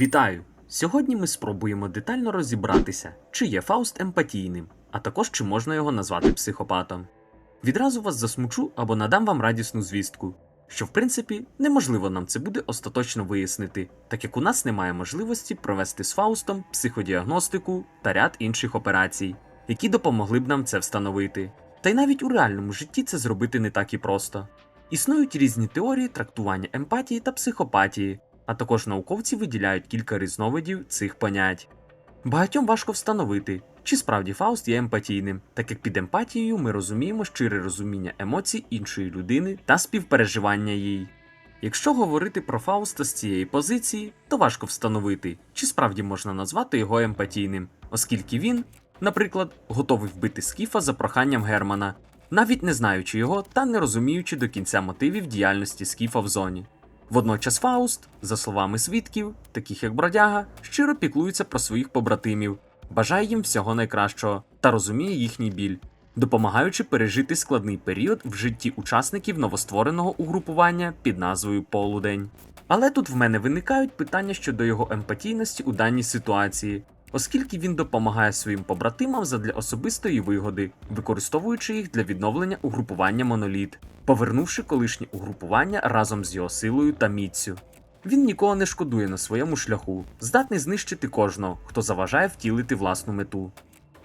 Вітаю! Сьогодні ми спробуємо детально розібратися, чи є Фауст емпатійним, а також чи можна його назвати психопатом. Відразу вас засмучу або надам вам радісну звістку, що в принципі неможливо нам це буде остаточно вияснити, так як у нас немає можливості провести з Фаустом психодіагностику та ряд інших операцій, які допомогли б нам це встановити. Та й навіть у реальному житті це зробити не так і просто. Існують різні теорії трактування емпатії та психопатії, а також науковці виділяють кілька різновидів цих понять. Багатьом важко встановити, чи справді Фауст є емпатійним, так як під емпатією ми розуміємо щире розуміння емоцій іншої людини та співпереживання їй. Якщо говорити про Фауста з цієї позиції, то важко встановити, чи справді можна назвати його емпатійним, оскільки він, наприклад, готовий вбити Скіфа за проханням Германа, навіть не знаючи його та не розуміючи до кінця мотивів діяльності Скіфа в зоні. Водночас Фауст, за словами свідків, таких як бродяга, щиро піклується про своїх побратимів, бажає їм всього найкращого та розуміє їхній біль, допомагаючи пережити складний період в житті учасників новоствореного угрупування під назвою Полудень. Але тут в мене виникають питання щодо його емпатійності у даній ситуації, оскільки він допомагає своїм побратимам задля особистої вигоди, використовуючи їх для відновлення угрупування моноліт, повернувши колишнє угрупування разом з його силою та міцю. Він нікого не шкодує на своєму шляху, здатний знищити кожного, хто заважає втілити власну мету.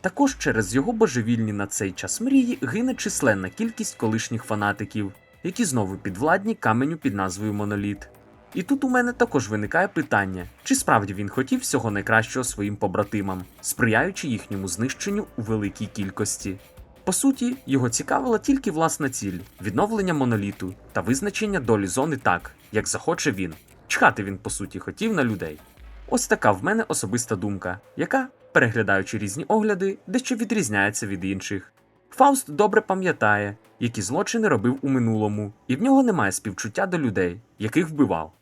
Також через його божевільні на цей час мрії гине численна кількість колишніх фанатиків, які знову підвладні каменю під назвою Моноліт. І тут у мене також виникає питання, чи справді він хотів всього найкращого своїм побратимам, сприяючи їхньому знищенню у великій кількості. По суті, його цікавила тільки власна ціль відновлення моноліту та визначення долі зони так, як захоче він. Чхати він, по суті, хотів на людей. Ось така в мене особиста думка, яка, переглядаючи різні огляди, дещо відрізняється від інших. Фауст добре пам'ятає, які злочини робив у минулому, і в нього немає співчуття до людей, яких вбивав.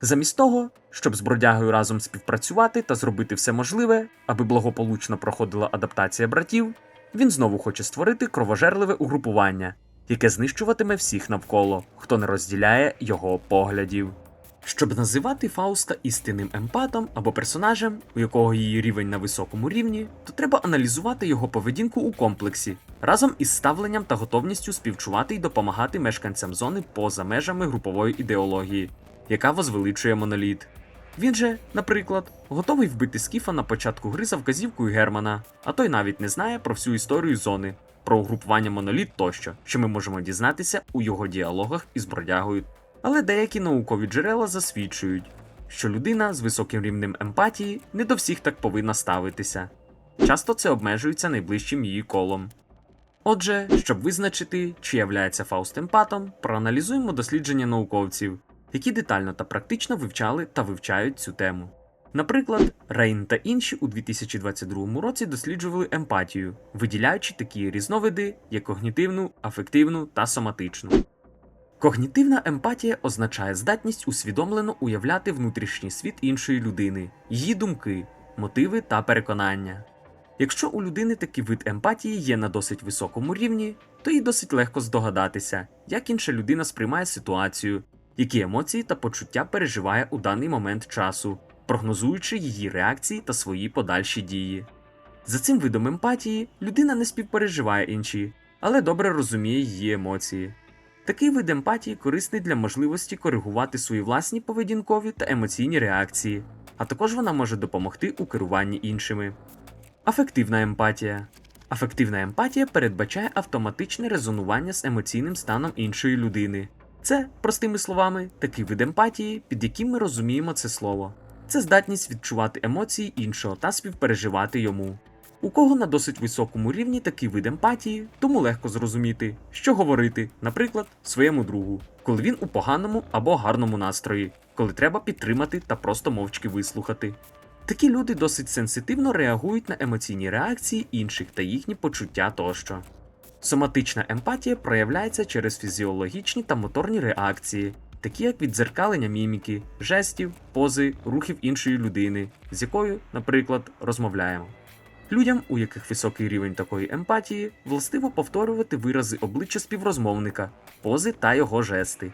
Замість того, щоб з бродягою разом співпрацювати та зробити все можливе, аби благополучно проходила адаптація братів, він знову хоче створити кровожерливе угрупування, яке знищуватиме всіх навколо, хто не розділяє його поглядів. Щоб називати Фауста істинним емпатом або персонажем, у якого її рівень на високому рівні, то треба аналізувати його поведінку у комплексі разом із ставленням та готовністю співчувати й допомагати мешканцям зони поза межами групової ідеології, яка возвеличує моноліт. Він же, наприклад, готовий вбити Скіфа на початку гри за вказівкою Германа, а той навіть не знає про всю історію зони, про угрупування моноліт тощо, що ми можемо дізнатися у його діалогах із бродягою. Але деякі наукові джерела засвідчують, що людина з високим рівнем емпатії не до всіх так повинна ставитися. Часто це обмежується найближчим її колом. Отже, щоб визначити, чи являється Фауст емпатом, проаналізуємо дослідження науковців, які детально та практично вивчали та вивчають цю тему. Наприклад, Рейн та інші у 2022 році досліджували емпатію, виділяючи такі різновиди, як когнітивну, афективну та соматичну. Когнітивна емпатія означає здатність усвідомлено уявляти внутрішній світ іншої людини, її думки, мотиви та переконання. Якщо у людини такий вид емпатії є на досить високому рівні, то їй досить легко здогадатися, як інша людина сприймає ситуацію, які емоції та почуття переживає у даний момент часу, прогнозуючи її реакції та свої подальші дії. За цим видом емпатії людина не співпереживає інші, але добре розуміє її емоції. Такий вид емпатії корисний для можливості коригувати свої власні поведінкові та емоційні реакції, а також вона може допомогти у керуванні іншими. Афективна емпатія. Афективна емпатія передбачає автоматичне резонування з емоційним станом іншої людини. Це, простими словами, такий вид емпатії, під яким ми розуміємо це слово. Це здатність відчувати емоції іншого та співпереживати йому. У кого на досить високому рівні такий вид емпатії, тому легко зрозуміти, що говорити, наприклад, своєму другу, коли він у поганому або гарному настрої, коли треба підтримати та просто мовчки вислухати. Такі люди досить сенситивно реагують на емоційні реакції інших та їхні почуття тощо. Соматична емпатія проявляється через фізіологічні та моторні реакції, такі як віддзеркалення міміки, жестів, пози, рухів іншої людини, з якою, наприклад, розмовляємо. Людям, у яких високий рівень такої емпатії, властиво повторювати вирази обличчя співрозмовника, пози та його жести.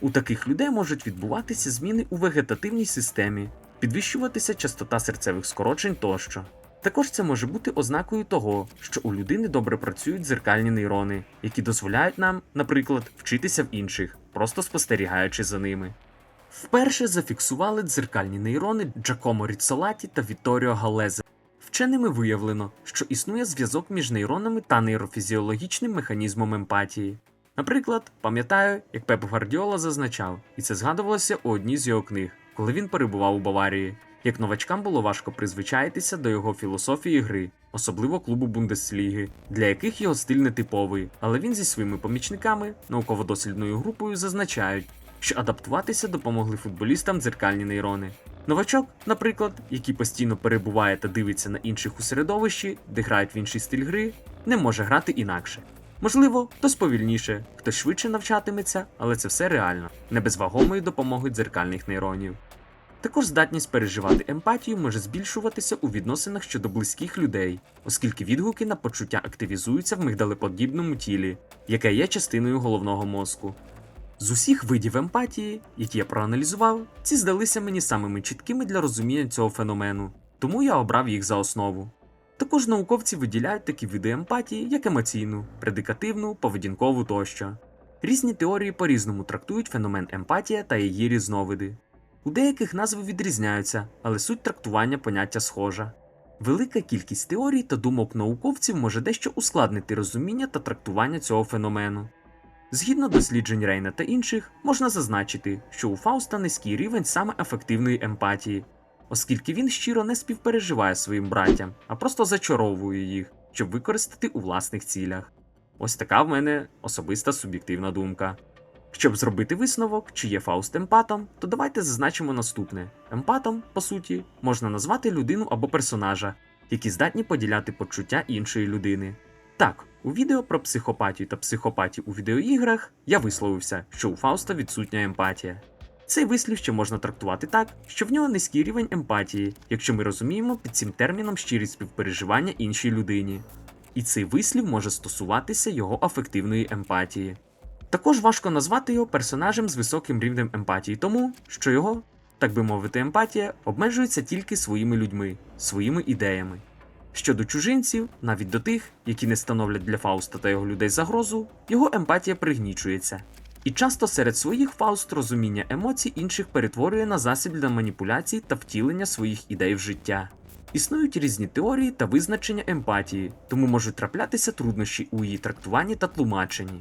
У таких людей можуть відбуватися зміни у вегетативній системі, підвищуватися частота серцевих скорочень тощо. Також це може бути ознакою того, що у людини добре працюють дзеркальні нейрони, які дозволяють нам, наприклад, вчитися в інших, просто спостерігаючи за ними. Вперше зафіксували дзеркальні нейрони Джакомо Ріцолаті та Вітторіо Галезе. Вченими виявлено, що існує зв'язок між нейронами та нейрофізіологічним механізмом емпатії. Наприклад, пам'ятаю, як Пеп Гвардіола зазначав, і це згадувалося у одній з його книг, коли він перебував у Баварії, як новачкам було важко призвичаїтися до його філософії гри, особливо клубу Бундесліги, для яких його стиль не типовий, але він зі своїми помічниками, науково-дослідною групою зазначають, що адаптуватися допомогли футболістам дзеркальні нейрони. Новачок, наприклад, який постійно перебуває та дивиться на інших у середовищі, де грають в інший стиль гри, не може грати інакше. Можливо, хтось повільніше, хтось швидше навчатиметься, але це все реально, не без вагомої допомоги дзеркальних нейронів. Також здатність переживати емпатію може збільшуватися у відносинах щодо близьких людей, оскільки відгуки на почуття активізуються в мигдалеподібному тілі, яке є частиною головного мозку. З усіх видів емпатії, які я проаналізував, ці здалися мені самими чіткими для розуміння цього феномену, тому я обрав їх за основу. Також науковці виділяють такі види емпатії, як емоційну, предикативну, поведінкову тощо. Різні теорії по-різному трактують феномен емпатія та її різновиди. У деяких назви відрізняються, але суть трактування поняття схожа. Велика кількість теорій та думок науковців може дещо ускладнити розуміння та трактування цього феномену. Згідно досліджень Рейна та інших, можна зазначити, що у Фауста низький рівень саме ефективної емпатії, оскільки він щиро не співпереживає своїм братям, а просто зачаровує їх, щоб використати у власних цілях. Ось така в мене особиста суб'єктивна думка. Щоб зробити висновок, чи є Фауст емпатом, то давайте зазначимо наступне: емпатом, по суті, можна назвати людину або персонажа, які здатні поділяти почуття іншої людини. Так, у відео про психопатію та психопатію у відеоіграх я висловився, що у Фауста відсутня емпатія. Цей вислів ще можна трактувати так, що в нього низький рівень емпатії, якщо ми розуміємо під цим терміном щирість співпереживання іншій людині. І цей вислів може стосуватися його афективної емпатії. Також важко назвати його персонажем з високим рівнем емпатії, тому що його, так би мовити, емпатія обмежується тільки своїми людьми, своїми ідеями. Щодо чужинців, навіть до тих, які не становлять для Фауста та його людей загрозу, його емпатія пригнічується. І часто серед своїх Фауст розуміння емоцій інших перетворює на засіб для маніпуляцій та втілення своїх ідей в життя. Існують різні теорії та визначення емпатії, тому можуть траплятися труднощі у її трактуванні та тлумаченні.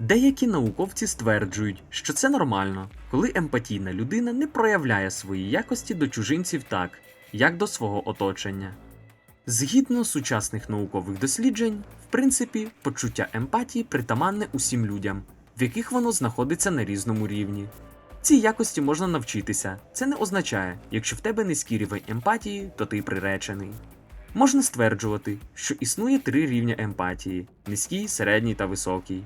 Деякі науковці стверджують, що це нормально, коли емпатійна людина не проявляє свої якості до чужинців так, як до свого оточення. Згідно сучасних наукових досліджень, в принципі, почуття емпатії притаманне усім людям, в яких воно знаходиться на різному рівні. Ці якості можна навчитися, це не означає, якщо в тебе низький рівень емпатії, то ти приречений. Можна стверджувати, що існує три рівня емпатії: низький, середній та високий.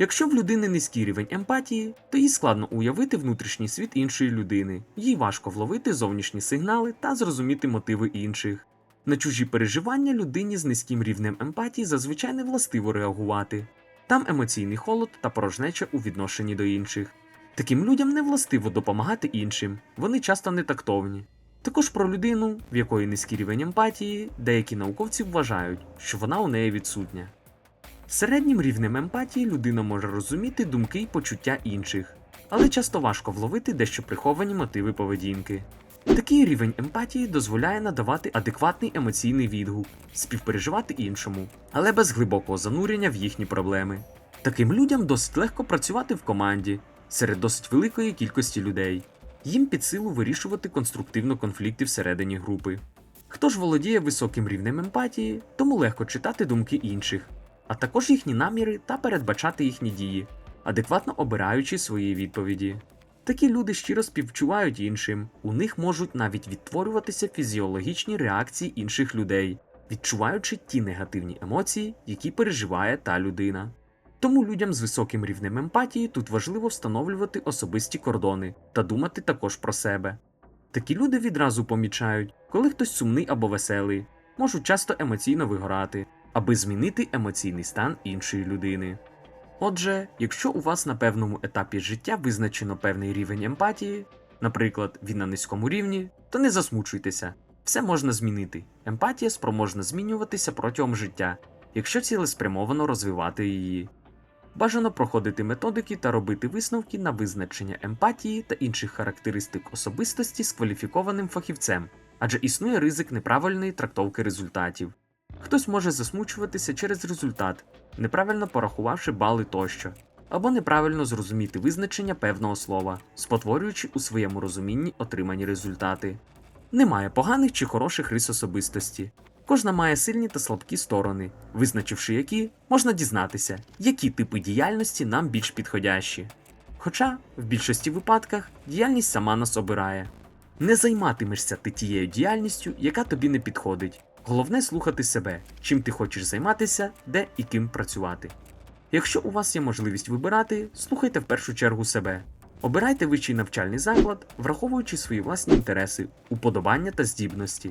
Якщо в людини низький рівень емпатії, то їй складно уявити внутрішній світ іншої людини, їй важко вловити зовнішні сигнали та зрозуміти мотиви інших. На чужі переживання людині з низьким рівнем емпатії зазвичай не властиво реагувати. Там емоційний холод та порожнеча у відношенні до інших. Таким людям не властиво допомагати іншим, вони часто не тактовні. Також про людину, в якої низький рівень емпатії, деякі науковці вважають, що вона у неї відсутня. Середнім рівнем емпатії людина може розуміти думки й почуття інших, але часто важко вловити дещо приховані мотиви поведінки. Такий рівень емпатії дозволяє надавати адекватний емоційний відгук, співпереживати іншому, але без глибокого занурення в їхні проблеми. Таким людям досить легко працювати в команді серед досить великої кількості людей. Їм під силу вирішувати конструктивно конфлікти всередині групи. Хто ж володіє високим рівнем емпатії, тому легко читати думки інших, а також їхні наміри та передбачати їхні дії, адекватно обираючи свої відповіді. Такі люди щиро співчувають іншим, у них можуть навіть відтворюватися фізіологічні реакції інших людей, відчуваючи ті негативні емоції, які переживає та людина. Тому людям з високим рівнем емпатії тут важливо встановлювати особисті кордони та думати також про себе. Такі люди відразу помічають, коли хтось сумний або веселий, можуть часто емоційно вигорати, аби змінити емоційний стан іншої людини. Отже, якщо у вас на певному етапі життя визначено певний рівень емпатії, наприклад, він на низькому рівні, то не засмучуйтеся. Все можна змінити. Емпатія спроможна змінюватися протягом життя, якщо цілеспрямовано розвивати її. Бажано проходити методики та робити висновки на визначення емпатії та інших характеристик особистості з кваліфікованим фахівцем, адже існує ризик неправильної трактовки результатів. Хтось може засмучуватися через результат, неправильно порахувавши бали тощо, або неправильно зрозуміти визначення певного слова, спотворюючи у своєму розумінні отримані результати. Немає поганих чи хороших рис особистості. Кожна має сильні та слабкі сторони, визначивши які, можна дізнатися, які типи діяльності нам більш підходящі. Хоча, в більшості випадках, діяльність сама нас обирає. Не займатимешся ти тією діяльністю, яка тобі не підходить. Головне слухати себе, чим ти хочеш займатися, де і ким працювати. Якщо у вас є можливість вибирати, слухайте в першу чергу себе. Обирайте вищий навчальний заклад, враховуючи свої власні інтереси, уподобання та здібності.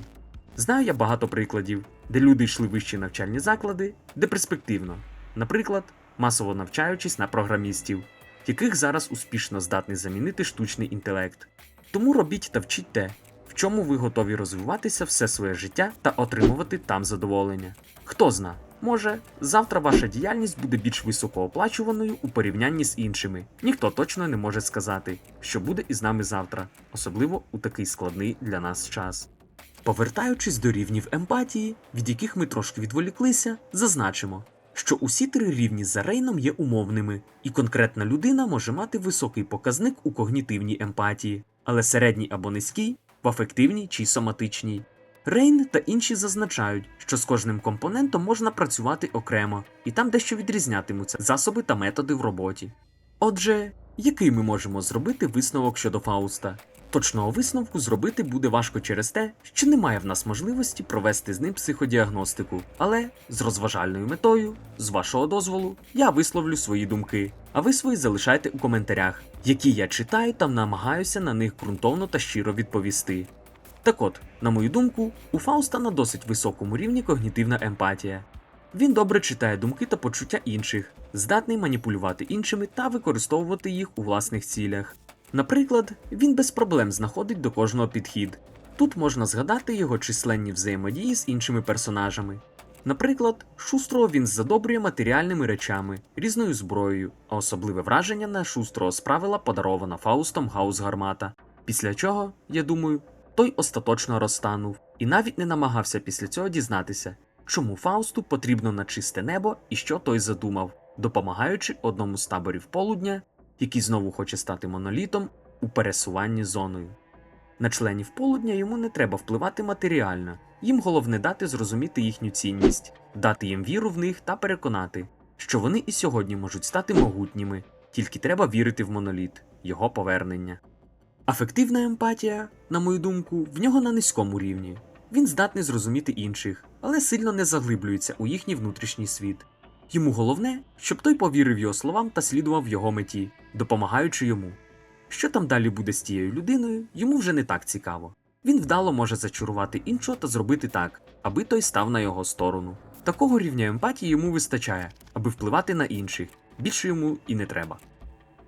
Знаю я багато прикладів, де люди йшли вищі навчальні заклади, де перспективно, наприклад, масово навчаючись на програмістів, яких зараз успішно здатний замінити штучний інтелект. Тому робіть та вчіть те, чому ви готові розвиватися все своє життя та отримувати там задоволення. Хто зна, може, завтра ваша діяльність буде більш високооплачуваною у порівнянні з іншими. Ніхто точно не може сказати, що буде із нами завтра, особливо у такий складний для нас час. Повертаючись до рівнів емпатії, від яких ми трошки відволіклися, зазначимо, що усі три рівні за Рейном є умовними, і конкретна людина може мати високий показник у когнітивній емпатії, але середній або низький в афективній чи соматичній. Рейн та інші зазначають, що з кожним компонентом можна працювати окремо, і там дещо відрізнятимуться засоби та методи в роботі. Отже, який ми можемо зробити висновок щодо Фауста? Точного висновку зробити буде важко через те, що немає в нас можливості провести з ним психодіагностику, але з розважальною метою, з вашого дозволу, я висловлю свої думки, а ви свої залишайте у коментарях, які я читаю та намагаюся на них ґрунтовно та щиро відповісти. Так от, на мою думку, у Фауста на досить високому рівні когнітивна емпатія. Він добре читає думки та почуття інших, здатний маніпулювати іншими та використовувати їх у власних цілях. Наприклад, він без проблем знаходить до кожного підхід. Тут можна згадати його численні взаємодії з іншими персонажами. Наприклад, шустрого він задобрює матеріальними речами, різною зброєю, а особливе враження на шустрого справила подарована Фаустом Гаус Гармата. Після чого, я думаю, той остаточно розтанув і навіть не намагався після цього дізнатися, чому Фаусту потрібно на чисте небо і що той задумав, допомагаючи одному з таборів полудня, який знову хоче стати монолітом у пересуванні зоною. На членів полудня йому не треба впливати матеріально, їм головне дати зрозуміти їхню цінність, дати їм віру в них та переконати, що вони і сьогодні можуть стати могутніми, тільки треба вірити в моноліт, його повернення. Афективна емпатія, на мою думку, в нього на низькому рівні. Він здатний зрозуміти інших, але сильно не заглиблюється у їхній внутрішній світ. Йому головне, щоб той повірив його словам та слідував його меті, допомагаючи йому. Що там далі буде з тією людиною, йому вже не так цікаво. Він вдало може зачарувати іншого та зробити так, аби той став на його сторону. Такого рівня емпатії йому вистачає, аби впливати на інших, більше йому і не треба.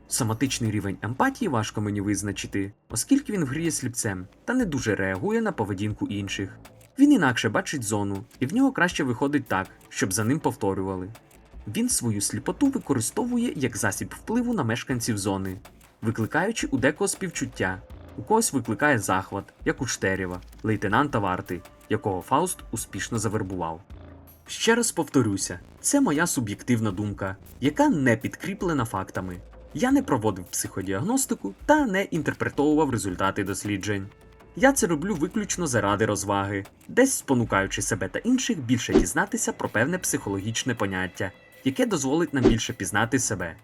Соматичний рівень емпатії важко мені визначити, оскільки він гріє сліпцем та не дуже реагує на поведінку інших. Він інакше бачить зону, і в нього краще виходить так, щоб за ним повторювали. Він свою сліпоту використовує як засіб впливу на мешканців зони, викликаючи у декого співчуття, у когось викликає захват, як у Штерєва, лейтенанта варти, якого Фауст успішно завербував. Ще раз повторюся, це моя суб'єктивна думка, яка не підкріплена фактами. Я не проводив психодіагностику та не інтерпретовував результати досліджень. Я це роблю виключно заради розваги, десь спонукаючи себе та інших більше дізнатися про певне психологічне поняття, яке дозволить нам більше пізнати себе.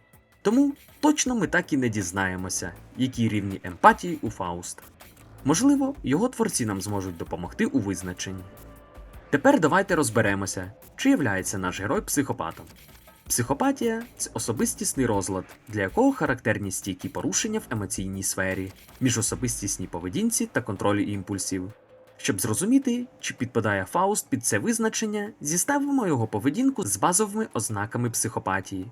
Тому точно ми так і не дізнаємося, які рівні емпатії у Фауста. Можливо, його творці нам зможуть допомогти у визначенні. Тепер давайте розберемося, чи являється наш герой психопатом. Психопатія це особистісний розлад, для якого характерні стійкі порушення в емоційній сфері, міжособистісній поведінці та контролі імпульсів. Щоб зрозуміти, чи підпадає Фауст під це визначення, зіставимо його поведінку з базовими ознаками психопатії.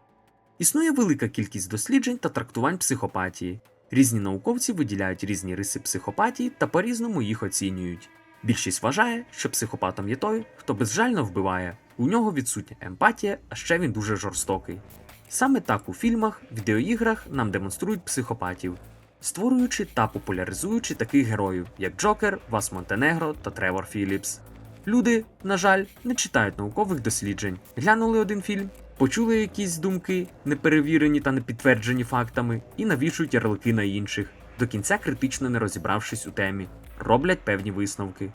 Існує велика кількість досліджень та трактувань психопатії, Різні науковці виділяють різні риси психопатії та по-різному їх оцінюють. Більшість вважає, що психопатом є той, хто безжально вбиває, у нього відсутня емпатія, а ще він дуже жорстокий. Саме так у фільмах, відеоіграх нам демонструють психопатів, створюючи та популяризуючи таких героїв, як Джокер, Вас Монтенегро та Тревор Філіпс. Люди, на жаль, не читають наукових досліджень, глянули один фільм, почули якісь думки, неперевірені та не підтверджені фактами, і навішують ярлики на інших, до кінця критично не розібравшись у темі, роблять певні висновки.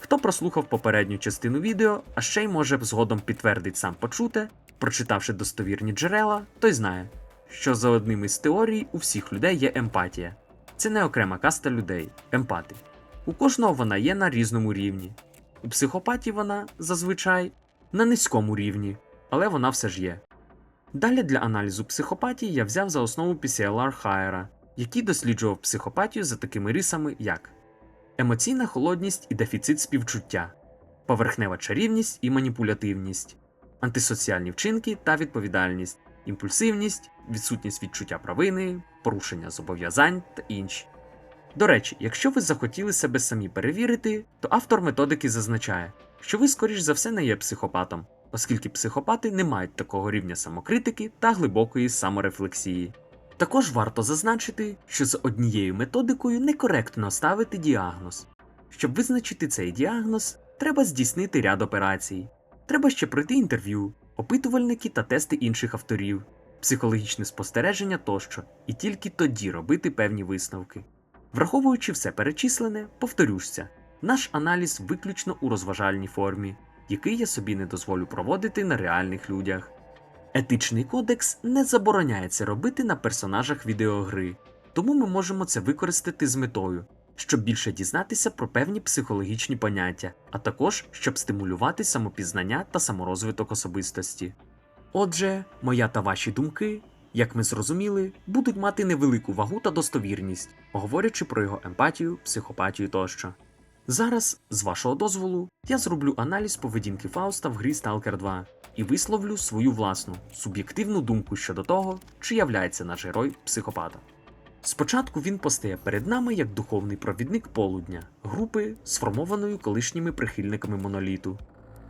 Хто прослухав попередню частину відео, а ще й може згодом підтвердить сам почуте, прочитавши достовірні джерела, той знає, що за одним із теорій у всіх людей є емпатія. Це не окрема каста людей, емпати. У кожного вона є на різному рівні. У психопатії вона зазвичай на низькому рівні, але вона все ж є. Далі для аналізу психопатії я взяв за основу PCLR Хайера, який досліджував психопатію за такими рисами, як емоційна холодність і дефіцит співчуття, поверхнева чарівність і маніпулятивність, антисоціальні вчинки та відповідальність, імпульсивність, відсутність відчуття провини, порушення зобов'язань та інші. До речі, якщо ви захотіли себе самі перевірити, то автор методики зазначає, що ви, скоріш за все, не є психопатом, оскільки психопати не мають такого рівня самокритики та глибокої саморефлексії. Також варто зазначити, що за однією методикою некоректно ставити діагноз. Щоб визначити цей діагноз, треба здійснити ряд операцій. Треба ще пройти інтерв'ю, опитувальники та тести інших авторів, психологічне спостереження тощо, і тільки тоді робити певні висновки. Враховуючи все перечислене, повторюшся, наш аналіз виключно у розважальній формі, який я собі не дозволю проводити на реальних людях. Етичний кодекс не забороняє це робити на персонажах відеогри, тому ми можемо це використати з метою, щоб більше дізнатися про певні психологічні поняття, а також щоб стимулювати самопізнання та саморозвиток особистості. Отже, моя та ваші думки, як ми зрозуміли, будуть мати невелику вагу та достовірність, говорячи про його емпатію, психопатію тощо. Зараз, з вашого дозволу, я зроблю аналіз поведінки Фауста в грі Stalker 2 і висловлю свою власну суб'єктивну думку щодо того, чи являється наш герой психопатом. Спочатку він постає перед нами як духовний провідник полудня, групи, сформованої колишніми прихильниками моноліту.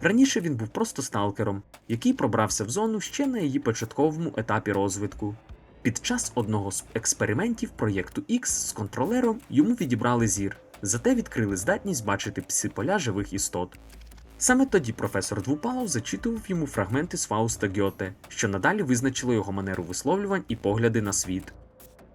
Раніше він був просто сталкером, який пробрався в зону ще на її початковому етапі розвитку. Під час одного з експериментів проєкту X з контролером йому відібрали зір, зате відкрили здатність бачити псиполя живих істот. Саме тоді професор Двупалов зачитував йому фрагменти з Фауста Гьоте, що надалі визначило його манеру висловлювань і погляди на світ.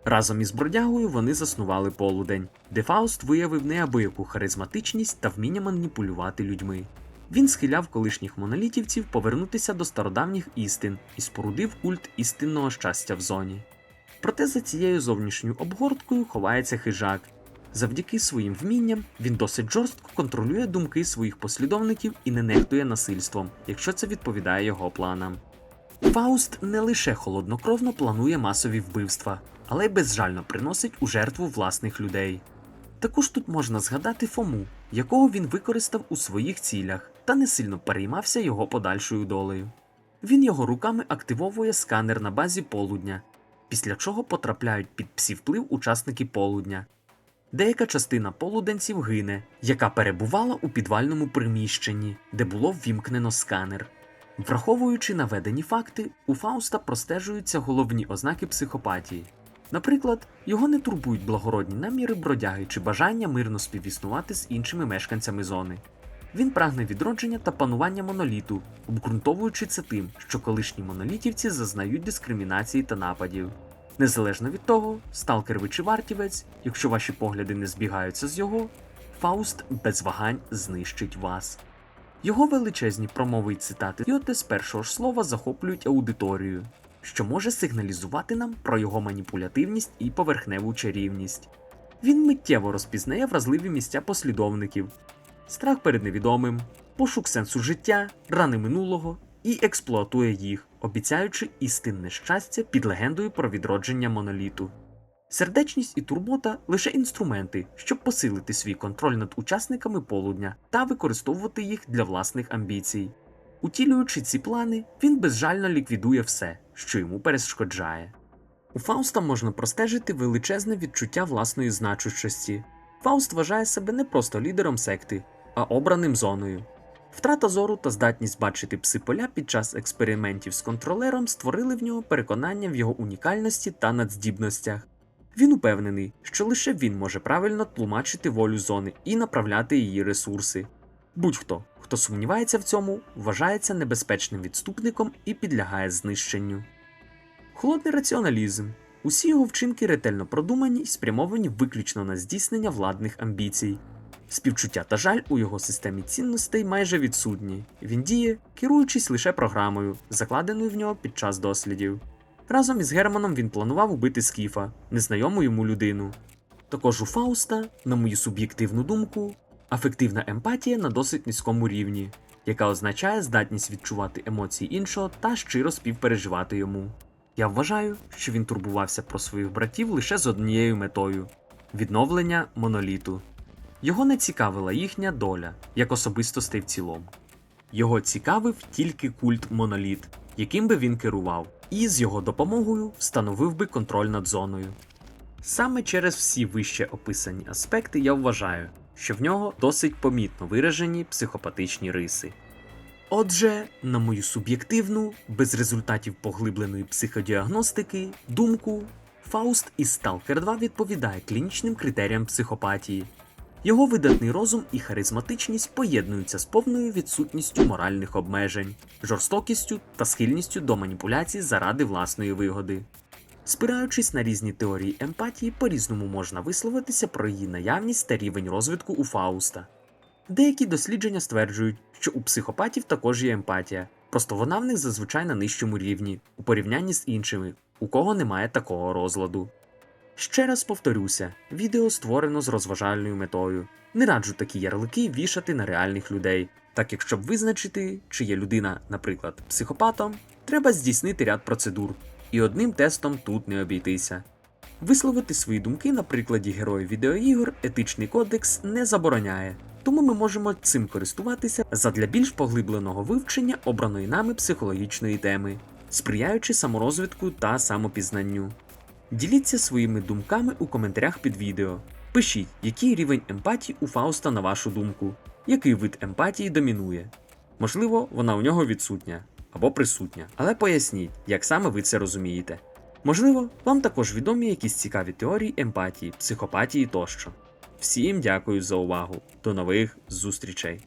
Разом із бродягою вони заснували полудень, де Фауст виявив неабияку харизматичність та вміння маніпулювати людьми. Він схиляв колишніх монолітівців повернутися до стародавніх істин і спорудив культ істинного щастя в зоні. Проте за цією зовнішньою обгорткою ховається хижак. Завдяки своїм вмінням він досить жорстко контролює думки своїх послідовників і не нехтує насильством, якщо це відповідає його планам. Фауст не лише холоднокровно планує масові вбивства, але й безжально приносить у жертву власних людей. Також тут можна згадати Фому, якого він використав у своїх цілях та не сильно переймався його подальшою долею. Він його руками активовує сканер на базі полудня, після чого потрапляють під псівплив учасники полудня. Деяка частина полуденців гине, яка перебувала у підвальному приміщенні, де було ввімкнено сканер. Враховуючи наведені факти, у Фауста простежуються головні ознаки психопатії. Наприклад, його не турбують благородні наміри бродяги чи бажання мирно співіснувати з іншими мешканцями зони. Він прагне відродження та панування моноліту, обґрунтовуючи це тим, що колишні монолітівці зазнають дискримінації та нападів. Незалежно від того, сталкер ви чи вартівець, якщо ваші погляди не збігаються з його, Фауст без вагань знищить вас. Його величезні промови й цитати Йоте з першого ж слова захоплюють аудиторію, що може сигналізувати нам про його маніпулятивність і поверхневу чарівність. Він миттєво розпізнає вразливі місця послідовників, страх перед невідомим, пошук сенсу життя, рани минулого і експлуатує їх, обіцяючи істинне щастя під легендою про відродження моноліту. Сердечність і турбота лише інструменти, щоб посилити свій контроль над учасниками полудня та використовувати їх для власних амбіцій. Утілюючи ці плани, він безжально ліквідує все, що йому перешкоджає. У Фауста можна простежити величезне відчуття власної значущості. Фауст вважає себе не просто лідером секти, а обраним зоною. Втрата зору та здатність бачити псиполя під час експериментів з контролером створили в нього переконання в його унікальності та надздібностях. Він упевнений, що лише він може правильно тлумачити волю зони і направляти її ресурси. Будь-хто, хто сумнівається в цьому, вважається небезпечним відступником і підлягає знищенню. Холодний раціоналізм. Усі його вчинки ретельно продумані і спрямовані виключно на здійснення владних амбіцій. Співчуття та жаль у його системі цінностей майже відсутні. Він діє, керуючись лише програмою, закладеною в нього під час дослідів. Разом із Германом він планував убити Скіфа, незнайому йому людину. Також у Фауста, на мою суб'єктивну думку, афективна емпатія на досить низькому рівні, яка означає здатність відчувати емоції іншого та щиро співпереживати йому. Я вважаю, що він турбувався про своїх братів лише з однією метою відновлення моноліту. Його не цікавила їхня доля, як особистостей в цілому. Його цікавив тільки культ моноліт, яким би він керував, і з його допомогою встановив би контроль над зоною. Саме через всі вище описані аспекти я вважаю, що в нього досить помітно виражені психопатичні риси. Отже, на мою суб'єктивну, без результатів поглибленої психодіагностики, думку, Фауст із Stalker 2 відповідає клінічним критеріям психопатії. Його видатний розум і харизматичність поєднуються з повною відсутністю моральних обмежень, жорстокістю та схильністю до маніпуляцій заради власної вигоди. Спираючись на різні теорії емпатії, по-різному можна висловитися про її наявність та рівень розвитку у Фауста. Деякі дослідження стверджують, що у психопатів також є емпатія, просто вона в них зазвичай на нижчому рівні, у порівнянні з іншими, у кого немає такого розладу. Ще раз повторюся, відео створено з розважальною метою. Не раджу такі ярлики вішати на реальних людей, так як щоб визначити, чи є людина, наприклад, психопатом, треба здійснити ряд процедур, і одним тестом тут не обійтися. Висловити свої думки на прикладі героїв відеоігор етичний кодекс не забороняє, тому ми можемо цим користуватися задля більш поглибленого вивчення обраної нами психологічної теми, сприяючи саморозвитку та самопізнанню. Діліться своїми думками у коментарях під відео. Пишіть, який рівень емпатії у Фауста на вашу думку, який вид емпатії домінує. Можливо, вона у нього відсутня або присутня, але поясніть, як саме ви це розумієте. Можливо, вам також відомі якісь цікаві теорії емпатії, психопатії тощо. Всім дякую за увагу. До нових зустрічей!